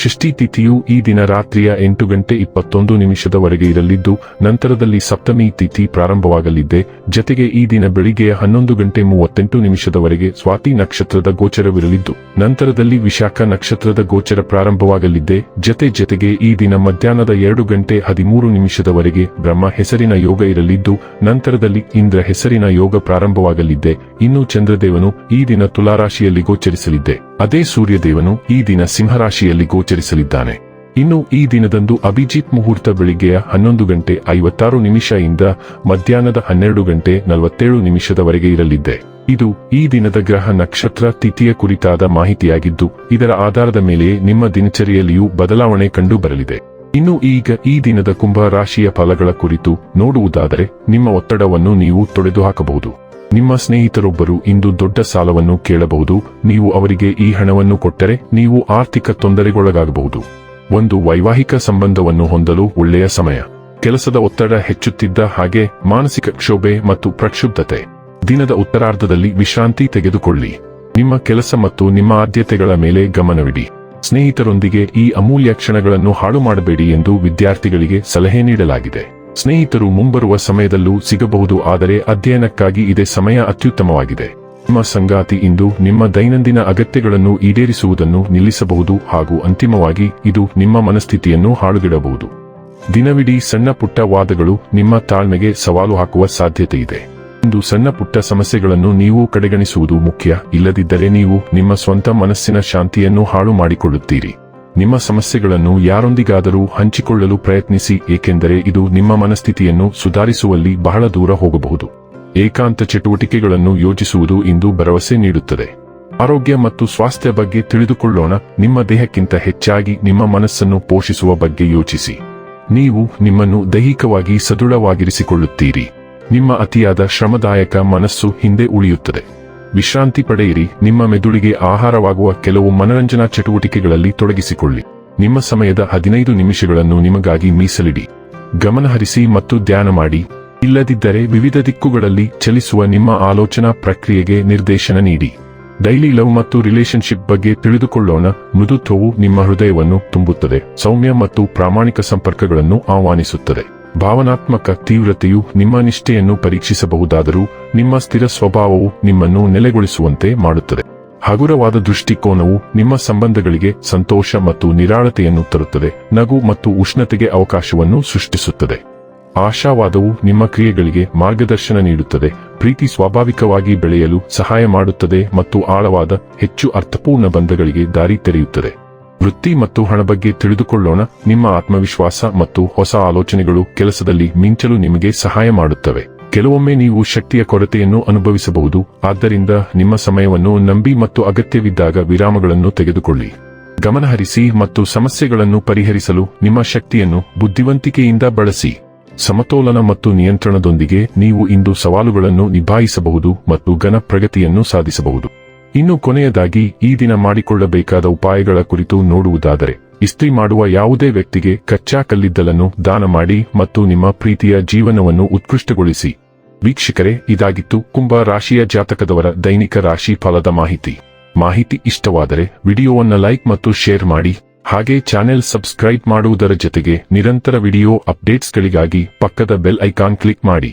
ಷಷ್ಠಿ ತಿಥಿಯು ಈ ದಿನ ರಾತ್ರಿಯ ಎಂಟು ಗಂಟೆ ಇಪ್ಪತ್ತೊಂದು ನಿಮಿಷದವರೆಗೆ ಇರಲಿದ್ದು, ನಂತರದಲ್ಲಿ ಸಪ್ತಮಿ ತಿಥಿ ಪ್ರಾರಂಭವಾಗಲಿದ್ದೆ ಜತೆಗೆ ಈ ದಿನ ಬೆಳಿಗ್ಗೆ ಹನ್ನೊಂದು ಗಂಟೆ ಮೂವತ್ತೆಂಟು ನಿಮಿಷದವರೆಗೆ ಸ್ವಾತಿ ನಕ್ಷತ್ರದ ಗೋಚರವಿರಲಿದ್ದು, ನಂತರದಲ್ಲಿ ವಿಶಾಖ ನಕ್ಷತ್ರದ ಗೋಚರ ಪ್ರಾರಂಭವಾಗಲಿದ್ದೆ ಜತೆ ಜತೆಗೆ ಈ ದಿನ ಮಧ್ಯಾಹ್ನದ ಎರಡು ಗಂಟೆ ಹದಿಮೂರು ನಿಮಿಷದವರೆಗೆ ಬ್ರಹ್ಮ ಹೆಸರಿನ ಯೋಗ ಇರಲಿದ್ದು, ನಂತರದಲ್ಲಿ ಇಂದ್ರ ಹೆಸರಿನ ಯೋಗ ಪ್ರಾರಂಭವಾಗಲಿದ್ದೆ ಇನ್ನು ಚಂದ್ರದೇವನು ಈ ದಿನ ತುಲಾರಾಶಿಯಲ್ಲಿ ಗೋಚರಿಸಲಿದ್ದೆ ಅದೇ ಸೂರ್ಯದೇವನು ಈ ದಿನ ಸಿಂಹರಾಶಿಯಲ್ಲಿ ಗೋಚರಿಸಲಿದ್ದಾನೆ. ಇನ್ನು ಈ ದಿನದಂದು ಅಭಿಜಿತ್ ಮುಹೂರ್ತ ಬೆಳಿಗ್ಗೆಯ ಹನ್ನೊಂದು ಗಂಟೆ ಐವತ್ತಾರು ನಿಮಿಷ ಇಂದ ಮಧ್ಯಾಹ್ನದ ಹನ್ನೆರಡು ಗಂಟೆ ನಲವತ್ತೇಳು ನಿಮಿಷದವರೆಗೆ ಇರಲಿದ್ದೆ. ಇದು ಈ ದಿನದ ಗ್ರಹ ನಕ್ಷತ್ರ ತಿಥಿಯ ಕುರಿತಾದ ಮಾಹಿತಿಯಾಗಿದ್ದು, ಇದರ ಆಧಾರದ ಮೇಲೆ ನಿಮ್ಮ ದಿನಚರಿಯಲ್ಲಿಯೂ ಬದಲಾವಣೆ ಕಂಡು ಬರಲಿದೆ ಇನ್ನು ಈಗ ಈ ದಿನದ ಕುಂಭ ರಾಶಿಯ ಫಲಗಳ ಕುರಿತು ನೋಡುವುದಾದರೆ, ನಿಮ್ಮ ಒತ್ತಡವನ್ನು ನೀವು ತೊಡೆದುಹಾಕಬಹುದು. ನಿಮ್ಮ ಸ್ನೇಹಿತರೊಬ್ಬರು ಇಂದು ದೊಡ್ಡ ಸಾಲವನ್ನು ಕೇಳಬಹುದು, ನೀವು ಅವರಿಗೆ ಈ ಹಣವನ್ನು ಕೊಟ್ಟರೆ ನೀವು ಆರ್ಥಿಕ ತೊಂದರೆಗೊಳಗಾಗಬಹುದು. ಒಂದು ವೈವಾಹಿಕ ಸಂಬಂಧವನ್ನು ಹೊಂದಲು ಒಳ್ಳೆಯ ಸಮಯ. ಕೆಲಸದ ಒತ್ತಡ ಹೆಚ್ಚುತ್ತಿದ್ದ ಹಾಗೆ ಮಾನಸಿಕ ಕ್ಷೋಭೆ ಮತ್ತು ಪ್ರಕ್ಷುಬ್ಧತೆ. ದಿನದ ಉತ್ತರಾರ್ಧದಲ್ಲಿ ವಿಶ್ರಾಂತಿ ತೆಗೆದುಕೊಳ್ಳಿ. ನಿಮ್ಮ ಕೆಲಸ ಮತ್ತು ನಿಮ್ಮ ಆದ್ಯತೆಗಳ ಮೇಲೆ ಗಮನವಿಡಿ. ಸ್ನೇಹಿತರೊಂದಿಗೆ ಈ ಅಮೂಲ್ಯ ಕ್ಷಣಗಳನ್ನು ಹಾಳು ಮಾಡಬೇಡಿ ಎಂದು ವಿದ್ಯಾರ್ಥಿಗಳಿಗೆ ಸಲಹೆ ನೀಡಲಾಗಿದೆ. ಸ್ನೇಹಿತರು ಮುಂಬರುವ ಸಮಯದಲ್ಲೂ ಸಿಗಬಹುದು, ಆದರೆ ಅಧ್ಯಯನಕ್ಕಾಗಿ ಇದೇ ಸಮಯ ಅತ್ಯುತ್ತಮವಾಗಿದೆ. ನಿಮ್ಮ ಸಂಗಾತಿ ಇಂದು ನಿಮ್ಮ ದೈನಂದಿನ ಅಗತ್ಯಗಳನ್ನು ಈಡೇರಿಸುವುದನ್ನು ನಿಲ್ಲಿಸಬಹುದು ಹಾಗೂ ಅಂತಿಮವಾಗಿ ಇದು ನಿಮ್ಮ ಮನಸ್ಥಿತಿಯನ್ನು ಹಾಳುಗಿಡಬಹುದು. ದಿನವಿಡೀ ಸಣ್ಣ ಪುಟ್ಟ ವಾದಗಳು ನಿಮ್ಮ ತಾಳ್ಮೆಗೆ ಸವಾಲು ಹಾಕುವ ಸಾಧ್ಯತೆ ಇದೆ. ಇಂದು ಸಣ್ಣ ಪುಟ್ಟ ಸಮಸ್ಯೆಗಳನ್ನು ನೀವು ಕಡೆಗಣಿಸುವುದು ಮುಖ್ಯ, ಇಲ್ಲದಿದ್ದರೆ ನೀವು ನಿಮ್ಮ ಸ್ವಂತ ಮನಸ್ಸಿನ ಶಾಂತಿಯನ್ನು ಹಾಳು ಮಾಡಿಕೊಳ್ಳುತ್ತೀರಿ. ನಿಮ್ಮ ಸಮಸ್ಯೆಗಳನ್ನು ಯಾರೊಂದಿಗಾದರೂ ಹಂಚಿಕೊಳ್ಳಲು ಪ್ರಯತ್ನಿಸಿ, ಏಕೆಂದರೆ ಇದು ನಿಮ್ಮ ಮನಸ್ಥಿತಿಯನ್ನು ಸುಧಾರಿಸುವಲ್ಲಿ ಬಹಳ ದೂರ ಹೋಗಬಹುದು. ಏಕಾಂತ ಚಟುವಟಿಕೆಗಳನ್ನು ಯೋಜಿಸುವುದು ಇಂದು ಭರವಸೆ ನೀಡುತ್ತದೆ. ಆರೋಗ್ಯ ಮತ್ತು ಸ್ವಾಸ್ಥ್ಯ ಬಗ್ಗೆ ತಿಳಿದುಕೊಳ್ಳೋಣ, ನಿಮ್ಮ ದೇಹಕ್ಕಿಂತ ಹೆಚ್ಚಾಗಿ ನಿಮ್ಮ ಮನಸ್ಸನ್ನು ಪೋಷಿಸುವ ಬಗ್ಗೆ ಯೋಚಿಸಿ. ನೀವು ನಿಮ್ಮನ್ನು ದೈಹಿಕವಾಗಿ ಸದೃಢವಾಗಿರಿಸಿಕೊಳ್ಳುತ್ತೀರಿ. ನಿಮ್ಮ ಅತಿಯಾದ ಶ್ರಮದಾಯಕ ಮನಸ್ಸು ಹಿಂದೆ ಉಳಿಯುತ್ತದೆ. ವಿಶ್ರಾಂತಿ ಪಡೆಯಿರಿ. ನಿಮ್ಮ ಮೆದುಳಿಗೆ ಆಹಾರವಾಗುವ ಕೆಲವು ಮನರಂಜನಾ ಚಟುವಟಿಕೆಗಳಲ್ಲಿ ತೊಡಗಿಸಿಕೊಳ್ಳಿ. ನಿಮ್ಮ ಸಮಯದ ಹದಿನೈದು ನಿಮಿಷಗಳನ್ನು ನಿಮಗಾಗಿ ಮೀಸಲಿಡಿ. ಗಮನಹರಿಸಿ ಮತ್ತು ಧ್ಯಾನ ಮಾಡಿ. ಇಲ್ಲದಿದ್ದರೆ ವಿವಿಧ ದಿಕ್ಕುಗಳಲ್ಲಿ ಚಲಿಸುವ ನಿಮ್ಮ ಆಲೋಚನಾ ಪ್ರಕ್ರಿಯೆಗೆ ನಿರ್ದೇಶನ ನೀಡಿ. ಡೈಲಿ ಲವ್ ಮತ್ತು ರಿಲೇಶನ್ಶಿಪ್ ಬಗ್ಗೆ ತಿಳಿದುಕೊಳ್ಳೋಣ. ಮೃದುತ್ವವು ನಿಮ್ಮ ಹೃದಯವನ್ನು ತುಂಬುತ್ತದೆ. ಸೌಮ್ಯ ಮತ್ತು ಪ್ರಾಮಾಣಿಕ ಸಂಪರ್ಕಗಳನ್ನು ಆಹ್ವಾನಿಸುತ್ತದೆ. ಭಾವನಾತ್ಮಕ ತೀವ್ರತೆಯು ನಿಮ್ಮ ನಿಷ್ಠೆಯನ್ನು ಪರೀಕ್ಷಿಸಬಹುದಾದರೂ ನಿಮ್ಮ ಸ್ಥಿರ ಸ್ವಭಾವವು ನಿಮ್ಮನ್ನು ನೆಲೆಗೊಳಿಸುವಂತೆ ಮಾಡುತ್ತದೆ. ಹಗುರವಾದ ದೃಷ್ಟಿಕೋನವು ನಿಮ್ಮ ಸಂಬಂಧಗಳಿಗೆ ಸಂತೋಷ ಮತ್ತು ನಿರಾಳತೆಯನ್ನು ತರುತ್ತದೆ, ನಗು ಮತ್ತು ಉಷ್ಣತೆಗೆ ಅವಕಾಶವನ್ನು ಸೃಷ್ಟಿಸುತ್ತದೆ. ಆಶಾವಾದವು ನಿಮ್ಮ ಕ್ರಿಯೆಗಳಿಗೆ ಮಾರ್ಗದರ್ಶನ ನೀಡುತ್ತದೆ, ಪ್ರೀತಿ ಸ್ವಾಭಾವಿಕವಾಗಿ ಬೆಳೆಯಲು ಸಹಾಯ ಮಾಡುತ್ತದೆ ಮತ್ತು ಆಳವಾದ, ಹೆಚ್ಚು ಅರ್ಥಪೂರ್ಣ ಬಂಧಗಳಿಗೆ ದಾರಿ ತೆರೆಯುತ್ತದೆ. ವೃತ್ತಿ ಮತ್ತು ಹಣ ಬಗ್ಗೆ ತಿಳಿದುಕೊಳ್ಳೋಣ. ನಿಮ್ಮ ಆತ್ಮವಿಶ್ವಾಸ ಮತ್ತು ಹೊಸ ಆಲೋಚನೆಗಳು ಕೆಲಸದಲ್ಲಿ ಮಿಂಚಲು ನಿಮಗೆ ಸಹಾಯ ಮಾಡುತ್ತವೆ. ಕೆಲವೊಮ್ಮೆ ನೀವು ಶಕ್ತಿಯ ಕೊರತೆಯನ್ನು ಅನುಭವಿಸಬಹುದು. ಆದ್ದರಿಂದ ನಿಮ್ಮ ಸಮಯವನ್ನು ನಂಬಿ ಮತ್ತು ಅಗತ್ಯವಿದ್ದಾಗ ವಿರಾಮಗಳನ್ನು ತೆಗೆದುಕೊಳ್ಳಿ. ಗಮನಹರಿಸಿ ಮತ್ತು ಸಮಸ್ಯೆಗಳನ್ನು ಪರಿಹರಿಸಲು ನಿಮ್ಮ ಶಕ್ತಿಯನ್ನು ಬುದ್ಧಿವಂತಿಕೆಯಿಂದ ಬಳಸಿ. ಸಮತೋಲನ ಮತ್ತು ನಿಯಂತ್ರಣದೊಂದಿಗೆ ನೀವು ಇಂದು ಸವಾಲುಗಳನ್ನು ನಿಭಾಯಿಸಬಹುದು ಮತ್ತು ಘನ ಪ್ರಗತಿಯನ್ನು ಸಾಧಿಸಬಹುದು. ಇನ್ನು ಕೊನೆಯದಾಗಿ ಈ ದಿನ ಮಾಡಿಕೊಳ್ಳಬೇಕಾದ ಉಪಾಯಗಳ ಕುರಿತು ನೋಡುವುದಾದರೆ, ಇಸ್ತ್ರಿ ಮಾಡುವ ಯಾವುದೇ ವ್ಯಕ್ತಿಗೆ ಕಚ್ಚಾ ಕಲ್ಲಿದ್ದಲನ್ನು ದಾನ ಮಾಡಿ ಮತ್ತು ನಿಮ್ಮ ಪ್ರೀತಿಯ ಜೀವನವನ್ನು ಉತ್ಕೃಷ್ಟಗೊಳಿಸಿ. ವೀಕ್ಷಕರೇ, ಇದಾಗಿತ್ತು ಕುಂಭ ರಾಶಿಯ ಜಾತಕದವರ ದೈನಿಕ ರಾಶಿ ಫಲದ ಮಾಹಿತಿ. ಮಾಹಿತಿ ಇಷ್ಟವಾದರೆ ವಿಡಿಯೋವನ್ನು ಲೈಕ್ ಮತ್ತು ಶೇರ್ ಮಾಡಿ, ಹಾಗೆ ಚಾನೆಲ್ ಸಬ್ಸ್ಕ್ರೈಬ್ ಮಾಡುವುದರ ಜೊತೆಗೆ ನಿರಂತರ ವಿಡಿಯೋ ಅಪ್ಡೇಟ್ಸ್ಗಳಿಗಾಗಿ ಪಕ್ಕದ ಬೆಲ್ ಐಕಾನ್ ಕ್ಲಿಕ್ ಮಾಡಿ.